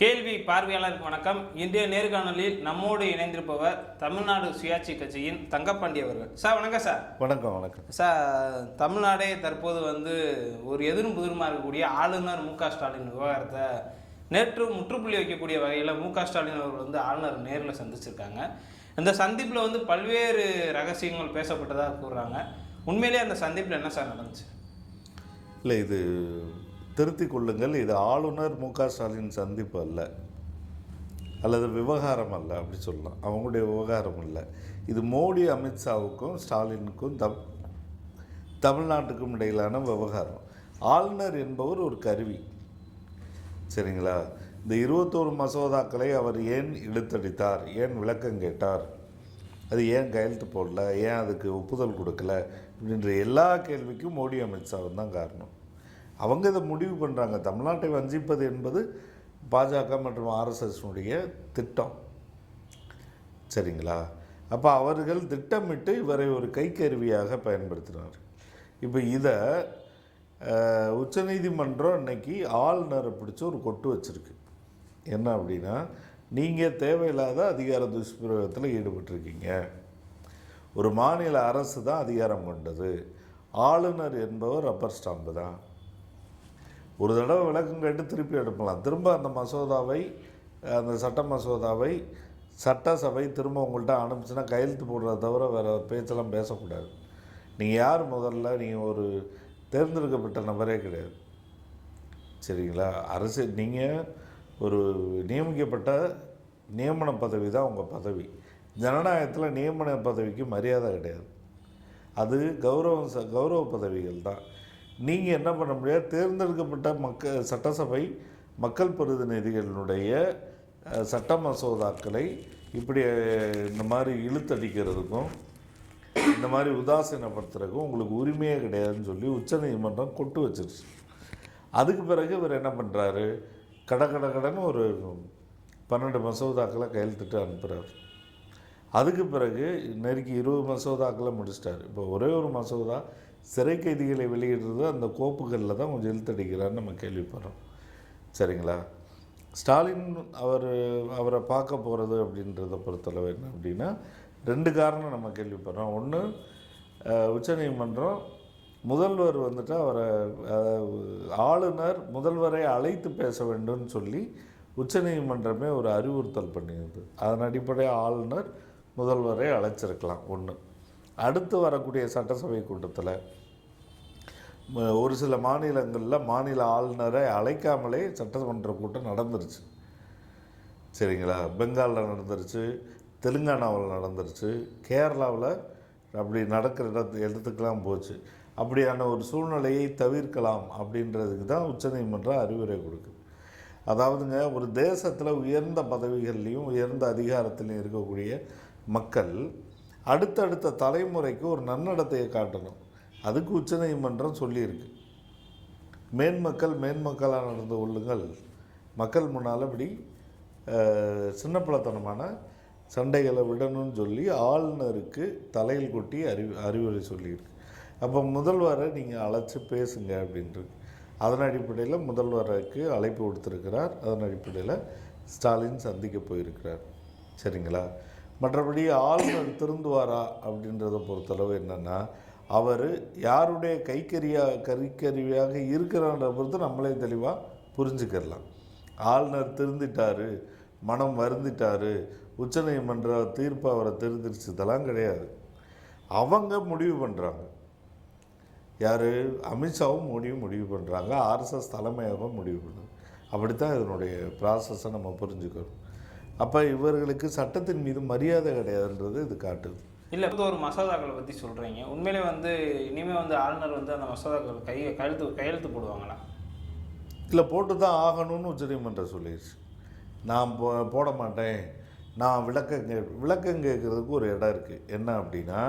கேள்வி பார்வையாளருக்கு வணக்கம். இன்றைய நேர்காணலில் நம்மோடு இணைந்திருப்பவர் தமிழ்நாடு சுயாட்சி கட்சியின் தங்கப்பாண்டி அவர்கள். சார் வணக்கம் சார். வணக்கம் வணக்கம். சார் தமிழ்நாடே தற்போது வந்து ஒரு எதிரும் புதிருமா இருக்கக்கூடிய ஆளுநர் மு க ஸ்டாலின் விவகாரத்தை நேற்று முற்றுப்புள்ளி வைக்கக்கூடிய வகையில் மு க ஸ்டாலின் அவர்கள் வந்து ஆளுநர் நேரில் சந்திச்சிருக்காங்க. இந்த சந்திப்பில் வந்து பல்வேறு ரகசியங்கள் பேசப்பட்டதாக கூறுறாங்க. உண்மையிலேயே அந்த சந்திப்பில் என்ன சார் நடந்துச்சு? இல்லை இது திருத்திக் கொள்ளுங்கள். இது ஆளுநர் மு. க. ஸ்டாலின் சந்திப்பு அல்ல. அல்லது விவகாரம் அல்ல அப்படி சொல்லலாம். அவங்களுடைய விவகாரம் இல்லை. இது மோடி அமித்ஷாவுக்கும் ஸ்டாலினுக்கும் தம் தமிழ்நாட்டுக்கும் இடையிலான விவகாரம். ஆளுநர் என்பவர் ஒரு கருவி. சரிங்களா? இந்த இருபத்தோரு மசோதாக்களை அவர் ஏன் இழுத்தடித்தார்? ஏன் விளக்கம் கேட்டார்? அது ஏன் கையெழுத்து போடல? ஏன் அதுக்கு ஒப்புதல் கொடுக்கல? அப்படின்ற எல்லா கேள்விக்கும் மோடி அமித்ஷாவும் தான் காரணம். அவங்க இதை முடிவு பண்ணுறாங்க தமிழ்நாட்டை வஞ்சிப்பது என்பது பாஜக மற்றும் ஆர்எஸ்எஸ்னுடைய திட்டம். சரிங்களா? அப்போ அவர்கள் திட்டமிட்டு இவரை ஒரு கைக்கருவியாக பயன்படுத்தினார். இப்போ இதை உச்சநீதிமன்றம் இன்னைக்கு ஆளுநரை பிடிச்சி ஒரு கொட்டு வச்சிருக்கு. என்ன அப்படின்னா நீங்கள் தேவையில்லாத அதிகார துஷ்பிரயோகத்தில் ஈடுபட்டிருக்கீங்க. ஒரு மாநில அரசு தான் அதிகாரம் கொண்டது. ஆளுநர் என்பவர் ரப்பர் ஸ்டாம்பு தான். ஒரு தடவை விளக்கம் கேட்டு திருப்பி எடுப்பலாம் திரும்ப அந்த மசோதாவை அந்த சட்ட மசோதாவை சட்டசபை திரும்ப உங்கள்கிட்ட அனுப்பிச்சுன்னா கையெழுத்து போடுறத தவிர வேறு பேச்செல்லாம் பேசக்கூடாது. நீங்கள் யார் முதல்ல? நீங்கள் ஒரு தேர்ந்தெடுக்கப்பட்ட நபரே கிடையாது. சரிங்களா? அரசு நீங்கள் ஒரு நியமிக்கப்பட்ட நியமன பதவி தான் உங்கள் பதவி. ஜனநாயகத்தில் நியமன பதவிக்கு மரியாதை கிடையாது. அது கௌரவம் ச கௌரவ பதவிகள் தான். நீங்கள் என்ன பண்ண முடியாது? தேர்ந்தெடுக்கப்பட்ட மக்க சட்டசபை மக்கள் பிரதிநிதிகளுடைய சட்ட மசோதாக்களை இப்படி இந்த மாதிரி இழுத்தடிக்கிறதுக்கும் இந்த மாதிரி உதாசீனப்படுத்துறதுக்கும் உங்களுக்கு உரிமையே கிடையாதுன்னு சொல்லி உச்சநீதிமன்றம் கொட்டு வச்சிருச்சு. அதுக்கு பிறகு இவர் என்ன பண்ணுறாரு கட கட கடன்னு ஒரு பன்னெண்டு மசோதாக்களை கையெழுத்திட்டு அனுப்புகிறார் அதுக்கு பிறகு நெருக்கி இருபது மசோதாக்களை முடிச்சிட்டார். இப்போ ஒரே ஒரு மசோதா சிறை கைதிகளை வெளியிடுறது அந்த கோப்புகளில் தான் கொஞ்சம் இழுத்தடிக்கிறான்னு நம்ம கேள்விப்படுறோம். சரிங்களா? ஸ்டாலின் அவர் அவரை பார்க்க போகிறது அப்படின்றத பொறுத்தளவு என்ன அப்படின்னா ரெண்டு காரணம் நம்ம கேள்விப்படுறோம். ஒன்று உச்சநீதிமன்றம் முதல்வர் வந்துட்டு அவரை ஆளுநர் முதல்வரை அழைத்து பேச வேண்டும்னு சொல்லி உச்சநீதிமன்றமே ஒரு அறிவுறுத்தல் பண்ணியிருந்தது அதன் அடிப்படையாக ஆளுநர் முதல்வரை அழைச்சிருக்கலாம். ஒன்று அடுத்து வரக்கூடிய சட்டசபை கூட்டத்தில் ஒரு சில மாநிலங்களில் மாநில ஆளுநரை அழைக்காமலே சட்டமன்ற கூட்டம் நடந்துருச்சு. சரிங்களா? பெங்காலில் நடந்துருச்சு தெலுங்கானாவில் நடந்துருச்சு கேரளாவில் அப்படி நடக்கிற இடத்து இடத்துக்கெலாம் போச்சு. அப்படியான ஒரு சூழ்நிலையை தவிர்க்கலாம் அப்படின்றதுக்கு தான் உச்சநீதிமன்றம் அறிவுரை கொடுக்குது. அதாவதுங்க ஒரு தேசத்தில் உயர்ந்த பதவிகள்லையும் உயர்ந்த அதிகாரத்திலையும் இருக்கக்கூடிய மக்கள் அடுத்தடுத்த தலைமுறைக்கு ஒரு நன்னடத்தையை காட்டணும். அதுக்கு உச்சநீதிமன்றம் சொல்லியிருக்கு. மேன்மக்கள் மேன்மக்களாக நடந்து கொள்ளுங்கள். மக்கள் முன்னால் இப்படி சின்னப்பழத்தனமான சண்டைகளை விடணும்னு சொல்லி ஆளுநருக்கு தலையில் கொட்டி அறிவு அறிவுரை சொல்லியிருக்கு. அப்போ முதல்வரை நீங்கள் அழைச்சி பேசுங்க அப்படின்றது அதன் அடிப்படையில் முதல்வருக்கு அழைப்பு கொடுத்துருக்கிறார் அதன் அடிப்படையில் ஸ்டாலின் சந்திக்க போயிருக்கிறார். சரிங்களா? மற்றபடி ஆளுநர் திருந்துவாரா அப்படின்றத பொறுத்தளவு என்னென்னா அவர் யாருடைய கைக்கறியாக கறிக்கருவியாக இருக்கிறான்ற பொறுத்து நம்மளே தெளிவாக புரிஞ்சுக்கிடலாம் ஆளுநர் திருந்திட்டாரு மனம் வருந்திட்டாரு உச்சநீதிமன்ற தீர்ப்பு அவரை திருந்திருச்சு இதெல்லாம் கிடையாது. அவங்க முடிவு பண்ணுறாங்க யார்? அமித்ஷாவும் மோடியும் முடிவு பண்ணுறாங்க ஆர்எஸ்எஸ் தலைமையாகவும் முடிவு பண்ணுது. அப்படித்தான் இதனுடைய ப்ராசஸை நம்ம புரிஞ்சுக்கணும். அப்போ இவர்களுக்கு சட்டத்தின் மீது மரியாதை கிடையாதுன்றது இது காட்டுது. இல்லை இப்போ ஒரு மசோதாக்களை பற்றி சொல்கிறீங்க உண்மையிலே வந்து இனிமேல் வந்து ஆளுநர் வந்து அந்த மசோதாக்கள் கை கையெழுத்து கையெழுத்து போடுவாங்களா? இல்லை போட்டு தான் ஆகணும்னு உச்சநீதிமன்றம் சொல்லிடுச்சு நான் போ போட மாட்டேன். நான் விளக்கம் கே விளக்கம் கேட்குறதுக்கு ஒரு இடம் இருக்குது என்ன அப்படின்னா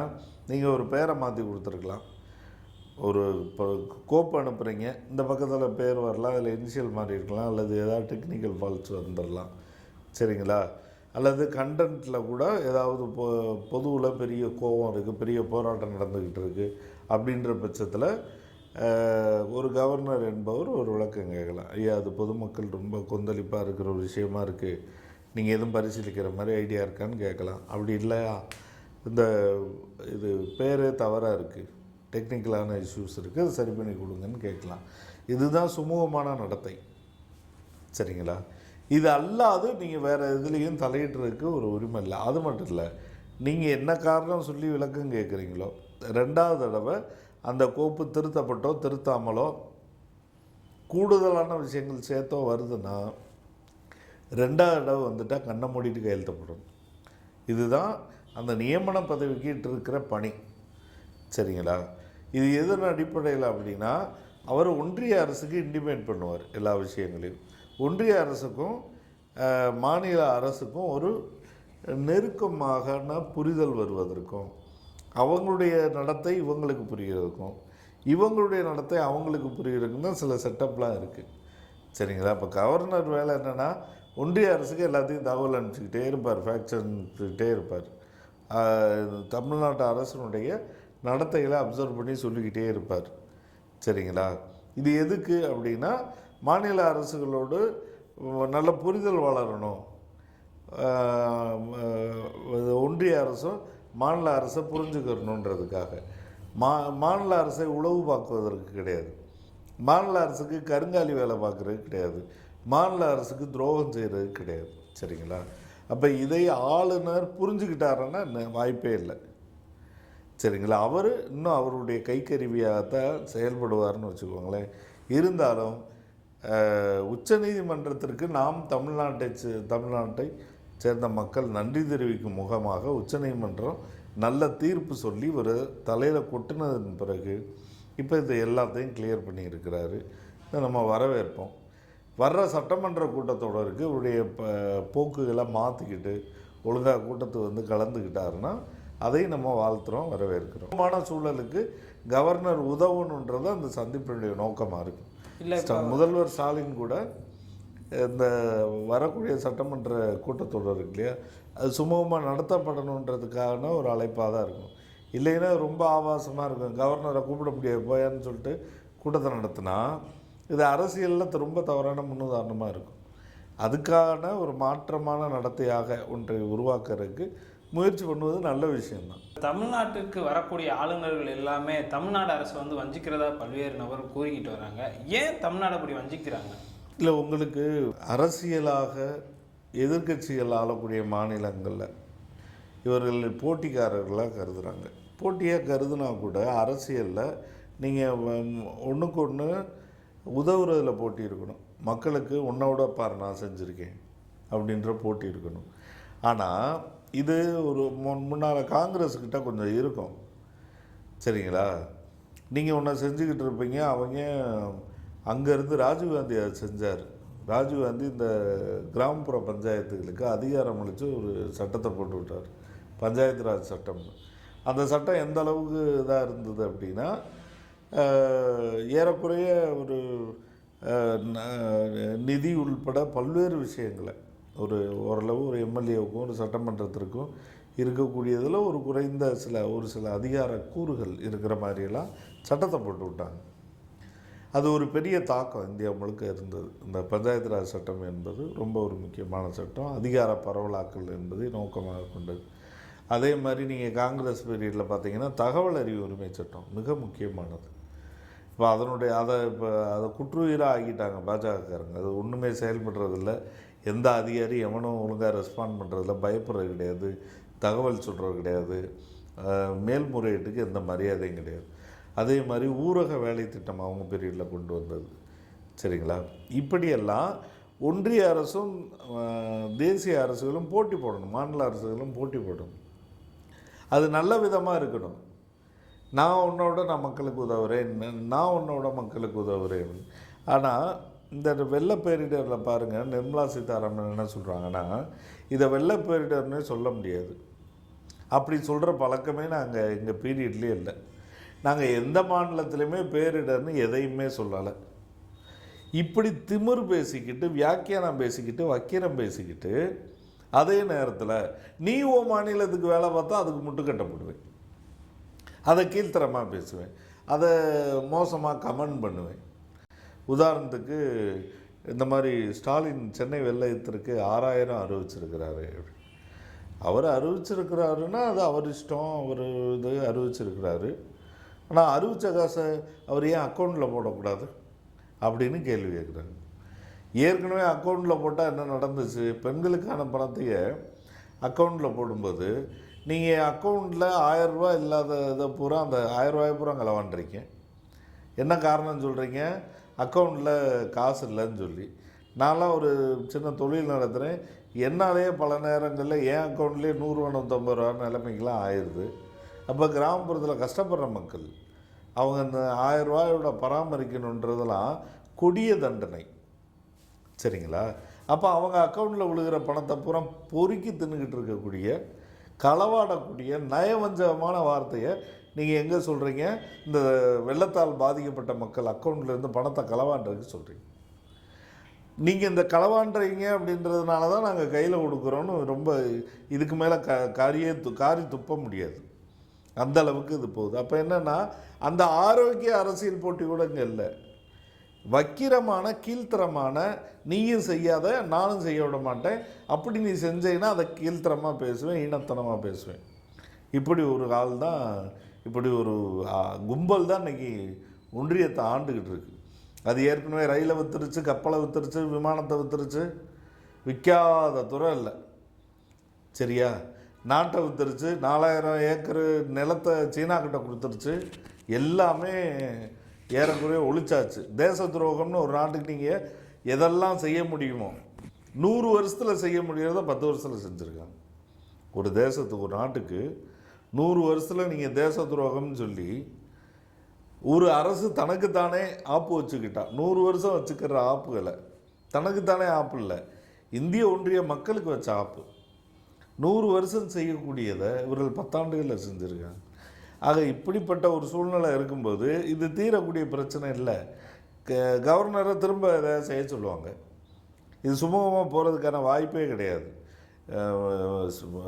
நீங்கள் ஒரு பேரை மாற்றி கொடுத்துருக்கலாம். ஒரு இப்போ கோப்பு அனுப்புகிறீங்க இந்த பக்கத்தில் பேர் வரலாம். அதில் இனிஷியல் மாறி இருக்கலாம் அல்லது ஏதாவது டெக்னிக்கல் ஃபால்ட்ஸ் வந்துடலாம் சரிங்களா? அல்லது கண்டென்ட்டில் கூட ஏதாவது பொ பொதுவில் பெரிய கோபம் இருக்குது பெரிய போராட்டம் நடந்துக்கிட்டு இருக்குது அப்படின்ற பட்சத்தில் ஒரு கவர்னர் என்பவர் ஒரு விளக்கம் கேட்கலாம். ஐயா அது பொதுமக்கள் ரொம்ப கொந்தளிப்பாக இருக்கிற ஒரு விஷயமா இருக்குது நீங்கள் எதுவும் பரிசீலிக்கிற மாதிரி ஐடியா இருக்கான்னு கேட்கலாம். அப்படி இல்லையா? இந்த இது பேரே தவறாக இருக்குது டெக்னிக்கலான இஷ்யூஸ் இருக்குது அதை சரி பண்ணி கொடுங்கன்னு கேட்கலாம். இதுதான் சுமூகமான நடத்தை. சரிங்களா? இது அல்லாது நீங்கள் வேறு இதுலேயும் தலையிட்டுறதுக்கு ஒரு உரிமை இல்லை. அது மட்டும் இல்லை நீங்கள் என்ன காரணம் சொல்லி விளக்கம் கேட்குறீங்களோ ரெண்டாவது தடவை அந்த கோப்பு திருத்தப்பட்டோ திருத்தாமலோ கூடுதலான விஷயங்கள் சேர்த்தோ வருதுன்னா ரெண்டாவது தடவை வந்துட்டால் கண்ணை மூடிட்டு கையெழுத்தப்படும் இதுதான் அந்த நியமன பதவிக்கிட்டு இருக்கிற பணி. சரிங்களா? இது எதன் அடிப்படையில் அப்படின்னா அவர் ஒன்றிய அரசுக்கு இன்டிமேட் பண்ணுவார் எல்லா விஷயங்களையும். ஒன்றிய அரசுக்கும் மாநில அரசுக்கும் ஒரு நெருக்கமாகன புரிதல் வருவதற்கும் அவங்களுடைய நடத்தை இவங்களுக்கு புரிகிறதுக்கும் இவங்களுடைய நடத்தை அவங்களுக்கு புரிகிறதுக்கும் தான் சில செட்டப்லாம் இருக்குது சரிங்களா? இப்போ கவர்னர் வேலை என்னென்னா ஒன்றிய அரசுக்கு எல்லாத்தையும் தகவல் அனுப்பிச்சிக்கிட்டே இருப்பார் ஃபேக்ட்ஸ் அனுப்பிச்சிக்கிட்டே இருப்பார். தமிழ்நாட்டு அரசனுடைய நடத்தைகளை அப்சர்வ் பண்ணி சொல்லிக்கிட்டே இருப்பார். சரிங்களா? இது எதுக்கு அப்படின்னா மாநில அரசுகளோடு நல்ல புரிதல் வளரணும். ஒன்றிய அரசும் மாநில அரசை புரிஞ்சுக்கிறணுன்றதுக்காக மா மாநில அரசை உளவு பார்க்குவதற்கு கிடையாது. மாநில அரசுக்கு கருங்காலி வேலை பார்க்குறது கிடையாது. மாநில அரசுக்கு துரோகம் செய்கிறது கிடையாது. சரிங்களா? அப்போ இதை ஆளுநர் புரிஞ்சுக்கிட்டாருன்னா வாய்ப்பே இல்லை. சரிங்களா? அவர் இன்னும் அவருடைய கைக்கருவியாகத்தான் செயல்படுவார்னு வச்சுக்கோங்களேன். இருந்தாலும் உச்சநீதிமன்றத்திற்கு நாம் தமிழ்நாட்டை சே- தமிழ்நாட்டை சேர்ந்த மக்கள் நன்றி தெரிவிக்கும் முகமாக உச்சநீதிமன்றம் நல்ல தீர்ப்பு சொல்லி ஒரு தலையில் கொட்டினதன் பிறகு இப்போ இது எல்லாத்தையும் கிளியர் பண்ணியிருக்கிறாரு. இதை நம்ம வரவேற்போம். வர்ற சட்டமன்ற கூட்டத்தொடருக்கு இவருடைய ப- போக்குகளை மாற்றிக்கிட்டு ஒழுங்காக கூட்டத்துக்கு வந்து கலந்துக்கிட்டாருன்னா அதையும் நம்ம வாழ்த்துறோம் வரவேற்கிறோம். சூழலுக்கு கவர்னர் உதவணுன்றது அந்த சந்திப்பினுடைய நோக்கமாக இருக்கும் இல்லை முதல்வர் ஸ்டாலின் கூட இந்த வரக்கூடிய சட்டமன்ற கூட்டத்தொடர் இருக்கு இல்லையா? அது சுமூகமாக நடத்தப்படணுன்றதுக்கான ஒரு அழைப்பாக தான் இருக்கும். இல்லைன்னா ரொம்ப ஆபாசமாக இருக்கும். கவர்னரை கூப்பிட முடியாது போயான்னு சொல்லிட்டு கூட்டத்தை நடத்தினா இது அரசியலில் ரொம்ப தவறான முன்னுதாரணமாக இருக்கும். அதுக்கான ஒரு மாற்றமான நடத்தையாக ஒன்றை உருவாக்குறதுக்கு முயற்சி பண்ணுவது நல்ல விஷயம்தான். தமிழ்நாட்டுக்கு வரக்கூடிய ஆளுநர்கள் எல்லாமே தமிழ்நாடு அரசு வந்து வஞ்சிக்கிறதா பல்வேறு நபர் கூறிக்கிட்டு வராங்க. ஏன் தமிழ்நாடு அப்படி வஞ்சிக்கிறாங்க? இல்லை உங்களுக்கு அரசியலாக எதிர்க்கட்சிகள் ஆளக்கூடிய மாநிலங்களில் இவர்கள் போட்டிக்காரர்களாக கருதுகிறாங்க போட்டியாக கருதுனா கூட அரசியலில் நீங்கள் ஒன்றுக்கு ஒன்று உதவுறதுல போட்டி இருக்கணும். மக்களுக்கு உன்னோட பாரு நான் செஞ்சுருக்கேன் அப்படின்ற போட்டி இருக்கணும். ஆனால் இது ஒரு முன் முன்னால் காங்கிரஸ்கிட்ட கொஞ்சம் இருக்கும். சரிங்களா? நீங்கள் ஒன்றை செஞ்சுக்கிட்டு இருப்பீங்க அவங்க அங்கேருந்து ராஜீவ்காந்தி அதை செஞ்சார். ராஜீவ்காந்தி இந்த கிராமப்புற பஞ்சாயத்துகளுக்கு அதிகாரம் அளித்து ஒரு சட்டத்தை போட்டு விட்டார். பஞ்சாயத்து ராஜ் சட்டம். அந்த சட்டம் எந்த அளவுக்கு இதாக இருந்தது அப்படின்னா ஏறக்குறைய ஒரு நிதி உள்பட பல்வேறு விஷயங்களை ஒரு ஓரளவு ஒரு எம்எல்ஏவுக்கும் ஒரு சட்டமன்றத்திற்கும் இருக்கக்கூடியதில் ஒரு குறைந்த சில ஒரு சில அதிகார கூறுகள் இருக்கிற மாதிரியெல்லாம் சட்டத்தை போட்டு விட்டாங்க. அது ஒரு பெரிய தாக்கம் இந்தியா முழுக்க இருந்தது. இந்த பஞ்சாயத்து ராஜ் சட்டம் என்பது ரொம்ப ஒரு முக்கியமான சட்டம். அதிகார பரவலாக்கல் என்பதை நோக்கமாக கொண்டது. அதே மாதிரி நீங்கள் காங்கிரஸ் பீரியடில் பார்த்தீங்கன்னா தகவல் அறிவு உரிமை சட்டம் மிக முக்கியமானது. இப்போ அதனுடைய அதை இப்போ அதை குற்றுயிராக ஆக்கிட்டாங்க பாஜகக்காரங்க. அது ஒன்றுமே செயல்படுறதில்ல. எந்த அதிகாரி எவனும் ஒழுங்காக ரெஸ்பாண்ட் பண்ணுறதில்ல பயப்படுறது கிடையாது தகவல் சொல்கிறது கிடையாது மேல்முறையீட்டுக்கு எந்த மரியாதையும் கிடையாது. அதே மாதிரி ஊரக வேலை திட்டம் அவங்க பீரியடில் கொண்டு வந்தது. சரிங்களா? இப்படியெல்லாம் ஒன்றிய அரசும் தேசிய அரசுகளும் போட்டி போடணும் மாநில அரசுகளும் போட்டி போடணும். அது நல்ல விதமாக இருக்கணும். நான் உன்னோட நான் மக்களுக்கு உதவுறேன் நான் உன்னோட மக்களுக்கு உதவுறேன். ஆனால் இந்த வெள்ள பேரிடரில் பாருங்கள் நிர்மலா சீதாராமன் என்ன சொல்கிறாங்கன்னா இதை வெள்ள பேரிடர்னே சொல்ல முடியாது. அப்படி சொல்கிற பழக்கமே நாங்கள் எங்கள் பீரியட்லேயே இல்லை. நாங்கள் எந்த மாநிலத்திலையுமே பேரிடர்னு எதையுமே சொல்லலை. இப்படி திமிர் பேசிக்கிட்டு வியாக்கியானம் பேசிக்கிட்டு வக்கீரம் பேசிக்கிட்டு அதே நேரத்தில் நீ ஓ மாநிலத்துக்கு வேலை பார்த்தா அதுக்கு முட்டுக்கட்டப்படுவேன் அதை கீழ்த்தரமாக பேசுவேன். அதை மோசமாக கமெண்ட் பண்ணுவேன். உதாரணத்துக்கு இந்த மாதிரி ஸ்டாலின் சென்னை வெள்ளையத்திற்கு ஆறாயிரம் அறிவிச்சிருக்கிறாரு. அவர் அறிவிச்சிருக்கிறாருன்னா அது அவர் இஷ்டம் அவர் இது அறிவிச்சிருக்கிறாரு. ஆனால் அறிவிச்ச காசை அவர் ஏன் அக்கௌண்ட்டில் போடக்கூடாது? அப்படின்னு கேள்வி கேட்குறாங்க ஏற்கனவே அக்கௌண்ட்டில் போட்டால் என்ன நடந்துச்சு? பெண்களுக்கான பணத்தையே அக்கௌண்ட்டில் போடும்போது நீங்கள் அக்கௌண்ட்டில் ஆயரூபா இல்லாத இதை பூரா அந்த ஆயரூபாயை பூரா கலவாண்டிருக்கீங்க என்ன காரணம் சொல்கிறீங்க அக்கௌண்ட்டில் காசு இல்லைன்னு சொல்லி. நான்லாம் ஒரு சின்ன தொழில் நடத்துகிறேன் என்னாலேயே பல நேரங்களில் என் அக்கௌண்ட்லேயே நூறுரூவா நூற்றம்பது ரூபா நிலைமைக்கெலாம் ஆயிடுது அப்போ கிராமப்புறத்தில் கஷ்டப்படுற மக்கள் அவங்க அந்த ஆயிரம் பராமரிக்கணுன்றதெல்லாம் கொடிய தண்டனை. சரிங்களா? அப்போ அவங்க அக்கௌண்ட்டில் விழுகிற பணத்தை பூரா பொறுக்கி தின்னுக்கிட்டு இருக்கக்கூடிய களவாடக்கூடிய நயவஞ்சகமான வார்த்தையை நீங்கள் எங்கே சொல்கிறீங்க இந்த வெள்ளத்தால் பாதிக்கப்பட்ட மக்கள் அக்கௌண்ட்லேருந்து பணத்தை களவாண்டுறதுக்கு சொல்கிறீங்க நீங்கள் இந்த களவாண்டுறீங்க அப்படின்றதுனால தான் நாங்கள் கையில் கொடுக்குறோன்னு ரொம்ப இதுக்கு மேலே க காரியே து காரி துப்ப முடியாது. அந்த அளவுக்கு இது போகுது. அப்போ என்னென்னா அந்த ஆரோக்கிய அரசியல் போட்டி கூட இங்கே இல்லை. வக்கிரமான கீழ்த்தரமான நீயும் செய்யாத நானும் செய்ய விட மாட்டேன். அப்படி நீ செஞ்சேன்னா அதை கீழ்த்தரமாக பேசுவேன் ஈனத்தனமாக பேசுவேன். இப்படி ஒரு ஆள் தான் இப்படி ஒரு கும்பல் தான் இன்றைக்கி ஒன்றியத்தை ஆண்டுக்கிட்டு இருக்கு. அது ஏற்கனவே ரயிலை வித்துருச்சு கப்பலை வித்துருச்சு விமானத்தை வித்துருச்சு. விற்காத துறை இல்லை சரியா? நாட்டை வித்துருச்சு நாலாயிரம் ஏக்கர் நிலத்தை சீனாக்கிட்ட கொடுத்துருச்சு. எல்லாமே ஏறக்குறைய ஒழிச்சாச்சு. தேச துரோகம்னு ஒரு நாட்டுக்கு நீங்கள் எதெல்லாம் செய்ய முடியுமோ நூறு வருஷத்தில் செய்ய முடியறத பத்து வருஷத்தில் செஞ்சுருக்காங்க. ஒரு தேசத்துக்கு ஒரு நாட்டுக்கு நூறு வருஷத்தில் நீங்கள் தேச துரோகம்னு சொல்லி ஒரு அரசு தனக்குத்தானே ஆப்பு வச்சுக்கிட்டா. நூறு வருஷம் வச்சுக்கிற ஆப்புகளை. தனக்குத்தானே ஆப்பு இல்லை. இந்திய ஒன்றிய மக்களுக்கு வச்ச ஆப்பு. நூறு வருஷம் செய்யக்கூடியதை இவர்கள் பத்தாண்டுகளில் செஞ்சுருக்காங்க. ஆக இப்படிப்பட்ட ஒரு சூழ்நிலை இருக்கும்போது இது தீரக்கூடிய பிரச்சனை இல்லை. க- கவர்னரை திரும்ப இதை செய்ய சொல்லுவாங்க. இது சுமூகமாக போகிறதுக்கான வாய்ப்பே கிடையாது.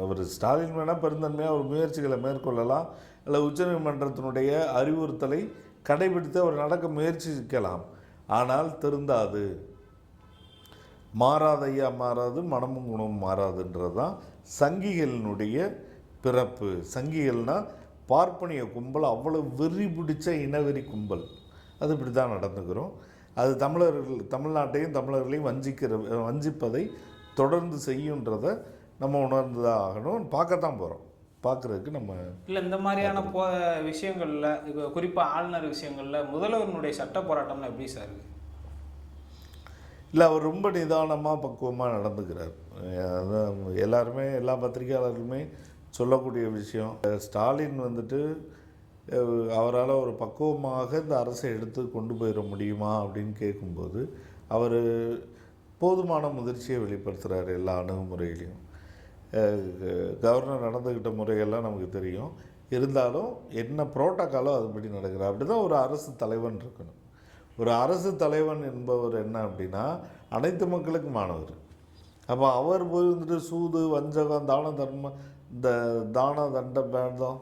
அவர் ஸ்டாலின் வேணால் பெருந்தன்மையாக ஒரு முயற்சிகளை மேற்கொள்ளலாம். இல்லை உச்சநீதிமன்றத்தினுடைய அறிவுறுத்தலை கடைபிடித்து அவர் நடக்க முயற்சிக்கலாம். ஆனால் திருந்தாது. மாறாதையா மாறாது மனமும் குணமும் மாறாதுன்றது தான் சங்கிகளினுடைய பிறப்பு. சங்கிகள்னா பார்ப்பனிய கும்பல் அவ்வளவு வெறி பிடிச்ச இனவெறி கும்பல். அது இப்படி தான் நடந்துக்கிறோம். அது தமிழர்கள் தமிழ்நாட்டையும் தமிழர்களையும் வஞ்சிக்கிற வஞ்சிப்பதை தொடர்ந்து செய்யுன்றதை நம்ம உணர்ந்து தான் ஆகணும் பார்க்கத்தான் போகிறோம் பார்க்குறதுக்கு நம்ம இல்லை இந்த மாதிரியான போ விஷயங்களில் இப்போ குறிப்பாக ஆளுநர் விஷயங்களில் முதல்வரினுடைய சட்ட போராட்டம்லாம் எப்படி சார் இல்லை அவர் ரொம்ப நிதானமாக பக்குவமாக நடந்துக்கிறார். அதான் எல்லாருமே எல்லா பத்திரிகையாளர்களுமே சொல்லக்கூடிய விஷயம். ஸ்டாலின் வந்துட்டு அவரால் ஒரு பக்குவமாக இந்த அரசை எடுத்து கொண்டு போயிட முடியுமா அப்படின்னு கேட்கும்போது அவர் போதுமான முதிர்ச்சியை வெளிப்படுத்துகிறார் எல்லா அணுகுமுறையிலையும். கவர்னர் நடந்துக்கிட்ட முறையெல்லாம் நமக்கு தெரியும். இருந்தாலும் என்ன புரோட்டோக்காலோ அதுபடி நடக்கிறார் அப்படி தான் ஒரு அரசு தலைவன் இருக்கணும். ஒரு அரசு தலைவன் என்பவர் என்ன அப்படின்னா அனைத்து மக்களுக்கும் மாணவர். அப்போ அவர் போய் வந்துட்டு சூது வஞ்சகம் தான தர்மம் இந்த தான தண்ட பேதம்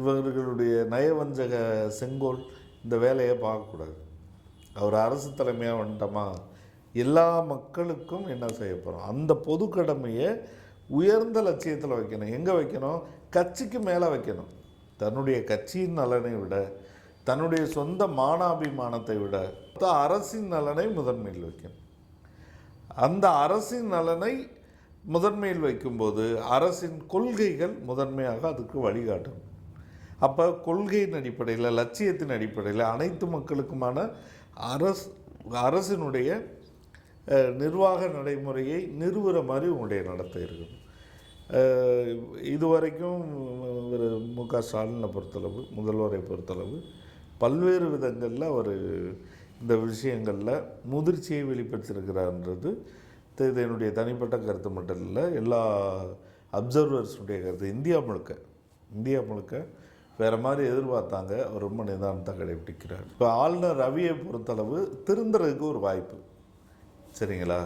இவர்களுடைய நயவஞ்சக செங்கோல் இந்த வேலையை பார்க்கக்கூடாது. அவர் அரசு தலைமையாக வந்துட்டோமா? எல்லா மக்களுக்கும் என்ன செய்ய போகிறோம் அந்த பொது கடமையை உயர்ந்த லட்சியத்தில் வைக்கணும். எங்கே வைக்கணும்? கட்சிக்கு மேலே வைக்கணும். தன்னுடைய கட்சியின் நலனை விட தன்னுடைய சொந்த மானாபிமானத்தை விட அரசின் நலனை முதன்மையில் வைக்கணும். அந்த அரசின் நலனை முதன்மையில் வைக்கும்போது அரசின் கொள்கைகள் முதன்மையாக அதுக்கு வழிகாட்டும். அப்போ கொள்கையின் அடிப்படையில் லட்சியத்தின் அடிப்படையில் அனைத்து மக்களுக்குமான அரசு அரசினுடைய நிர்வாக நடைமுறையை நிறுவுற மாதிரி உங்களுடைய நடத்தை இருக்கணும் இதுவரைக்கும் ஒரு மு க ஸ்டாலினை பொறுத்தளவு முதல்வரை பொறுத்தளவு பல்வேறு விதங்களில் அவர் இந்த விஷயங்களில் முதிர்ச்சியை வெளிப்படுத்தியிருக்கிறார்ன்றது. இது இது என்னுடைய தனிப்பட்ட கருத்து மட்டும் இல்லை எல்லா அப்சர்வர்ஸுடைய கருத்து. இந்தியா முழுக்க இந்தியா முழுக்க வேறு மாதிரி எதிர்பார்த்தாங்க. அவர் ரொம்ப நிதானத்தை கடைபிடிக்கிறார். இப்போ ஆளுநர் ரவியை பொறுத்தளவு திருந்துறதுக்கு ஒரு வாய்ப்பு. சரிங்களா?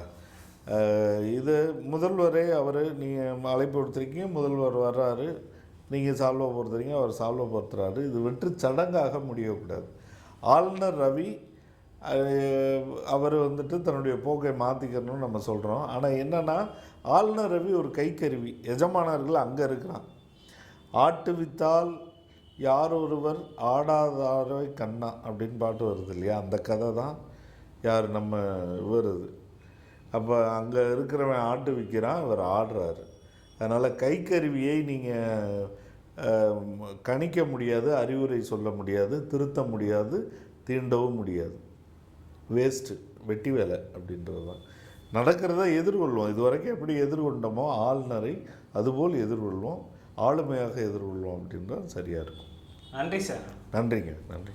இது முதல்வரே அவர் நீங்கள் அழைப்பு கொடுத்துருக்கீங்க முதல்வர் வர்றாரு நீங்கள் சால்வை பொறுத்துறீங்க அவர் சால்வை பொறுத்துறாரு இது வெற்று சடங்காக முடியக்கூடாது. ஆளுநர் ரவி அவர் வந்துட்டு தன்னுடைய போக்கை மாற்றிக்கணும்னு நம்ம சொல்கிறோம் ஆனால் என்னென்னா ஆளுநர் ரவி ஒரு கைக்கருவி. எஜமானர்கள் அங்கே இருக்கிறான். ஆட்டுவித்தால் யார் ஒருவர் ஆடாதாரை கண்ணா அப்படின்னு பாட்டு வருது இல்லையா? அந்த கதை தான். யார் நம்ம இவர்? இது அப்போ அங்கே இருக்கிறவன் ஆட்டு விற்கிறான் இவர் ஆடுறாரு. அதனால் கைக்கருவியை நீங்கள் கணிக்க முடியாது அறிவுரை சொல்ல முடியாது திருத்த முடியாது தீண்டவும் முடியாது. வேஸ்ட்டு வெட்டி வேலை அப்படின்றது தான். நடக்கிறத எதிர்கொள்வோம். இது வரைக்கும் எப்படி எதிர்கொண்டோமோ ஆளுநரை அதுபோல் எதிர்கொள்வோம். ஆளுமையாக எதிர்கொள்வோம் அப்படின்றது சரியாக இருக்கும். நன்றி சார். நன்றிங்க நன்றி.